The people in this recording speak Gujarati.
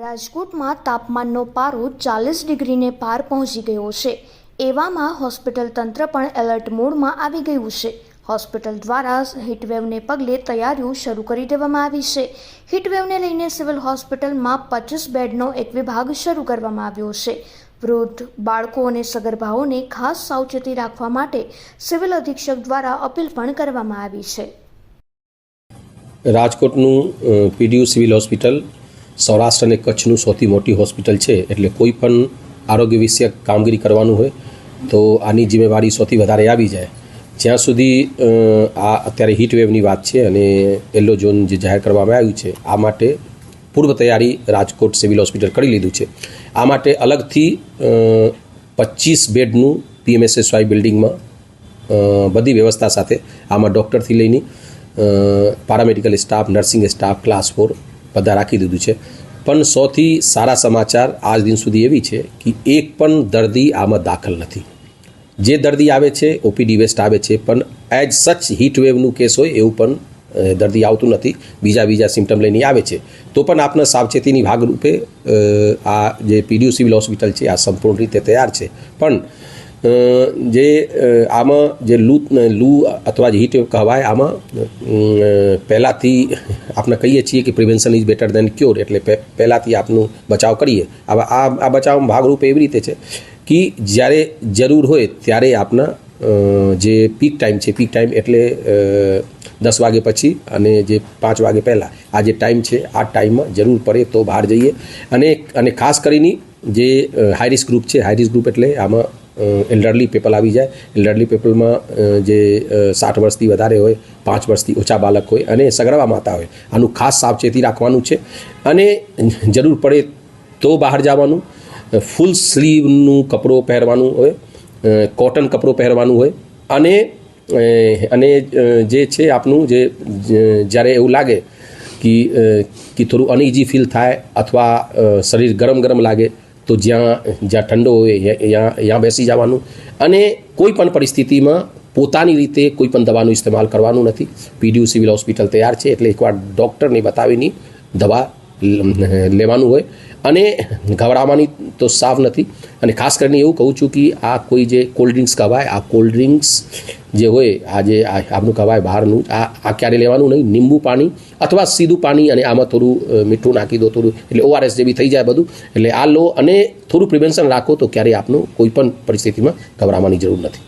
રાજકોટમાં તાપમાનનો પારો ચાલીસ ડિગ્રીને પાર પહોંચી ગયો છે. એવામાં હોસ્પિટલ તંત્ર પણ એલર્ટ મોડમાં આવી ગયું છે. હોસ્પિટલ દ્વારા હીટવેવને પગલે તૈયારીઓ શરૂ કરી દેવામાં આવી છે. હીટવેવને લઈને સિવિલ હોસ્પિટલમાં પચીસ બેડનો એક વિભાગ શરૂ કરવામાં આવ્યો છે. વૃદ્ધ બાળકો અને સગર્ભાઓને ખાસ સાવચેતી રાખવા માટે સિવિલ અધિક્ષક દ્વારા અપીલ પણ કરવામાં આવી છે. રાજકોટનું પીડીયુ સિવિલ હોસ્પિટલ સૌરાષ્ટ્ર અને કચ્છનું સૌથી મોટી હોસ્પિટલ છે, એટલે કોઈ પણ આરોગ્ય વિષયક કામગીરી કરવાનું હોય, તો આની જિમ્મેવારી સૌથી વધારે આવી જાય. જ્યાં સુધી આ અત્યારે હીટવેવની વાત છે અને યલો ઝોન જે જાહેર કરવામાં આવ્યું છે, આ માટે પૂર્વ તૈયારી રાજકોટ સિવિલ હોસ્પિટલ કરી લીધું છે. આ માટે અલગથી પચીસ બેડનું પીએમએસએસવાય બિલ્ડિંગમાં બધી વ્યવસ્થા સાથે આમાં ડૉક્ટરથી લઈને paramedical staff nursing staff class four બધા રાખી દીધું છે. પણ સૌથી સારા સમાચાર આજ દિન સુધી એવી છે કે એક પણ દર્દી આમાં દાખલ નથી. જે દર્દી આવે છે ઓપીડી વેસ્ટ આવે છે, પણ એઝ સચ હીટ વેવનું કેસ હોય એવું પણ દર્દી આવતું નથી. બીજા બીજા સિમ્ટમ લઈને આવે છે. તો પણ આપણા સાવચેતીની ભાગરૂપે આ જે પીડીયુ સિવિલ હોસ્પિટલ છે, આ સંપૂર્ણ રીતે તૈયાર છે. પણ જે આમાં જે લૂ લૂ અથવા જે હીટ કહેવાય, આમાં પહેલાંથી આપણે કહીએ છીએ કે prevention is better than cure, એટલે પહેલાંથી આપનું બચાવ કરીએ. આવા, આ આ બચાવમાં ભાગરૂપે એવી રીતે છે કે જ્યારે જરૂર હોય ત્યારે આપના જે પીક ટાઈમ છે, પીક ટાઈમ એટલે દસ વાગે પછી અને જે પાંચ વાગે પહેલાં, આ જે ટાઈમ છે, આ ટાઈમમાં જરૂર પડે તો બહાર જઈએ. અને અને ખાસ કરીને જે હાઈ રિસ્ક ગ્રુપ છે હાઈ રિસ્ક ગ્રુપ એટલે આમાં એલ્ડરલી પીપલ આવી જાય. એલ્ડરલી પીપલમાં જે સાઠ વર્ષથી વધારે હોય, પાંચ વર્ષથી ઓછા બાળક હોય અને સગર્ભા માતા હોય. આનું ખાસ સાવચેતી રાખવાનું છે. અને જરૂર પડે તો બહાર જવાનું. ફૂલ સ્લીવનું કપડું પહેરવાનું હોય કોટન કપડું પહેરવાનું હોય. અને અને જે છે આપનું, જે જ્યારે એવું લાગે કે થોડું અનઇઝી ફીલ થાય અથવા શરીર ગરમ ગરમ લાગે તો જ્યાં જ્યાં ઠંડો હોય ત્યાં બેસી જવાનું. અને કોઈ પણ પરિસ્થિતિમાં પોતાની રીતે કોઈ પણ દવાનું ઇસ્તેમાલ કરવાનું નથી. પીડીયુ સિવિલ હોસ્પિટલ તૈયાર છે, એટલે એકવાર ડૉક્ટરને બતાવીની દવા લેવાનું હોય. અને ગભરાવાની તો સાફ નથી. અને ખાસ કરીને એવું કહું છું કે આ કોઈ જે કોલ્ડ ડ્રિંક્સ કહેવાય, આ કોલ્ડ ડ્રિંક્સ જે હોય, આ જે આ આપનું કહેવાય બહારનું, આ આ ક્યારે લેવાનું નહીં. લીંબુ પાણી અથવા સીધું પાણી અને આમાં થોડું મીઠું નાખી દો, થોડું, એટલે ઓઆરએસ જેવી થઈ જાય બધું. એટલે આ લો અને થોડું પ્રિવેન્શન રાખો તો ક્યારેય આપનું કોઈ પણ પરિસ્થિતિમાં ગભરાવાની જરૂર નથી.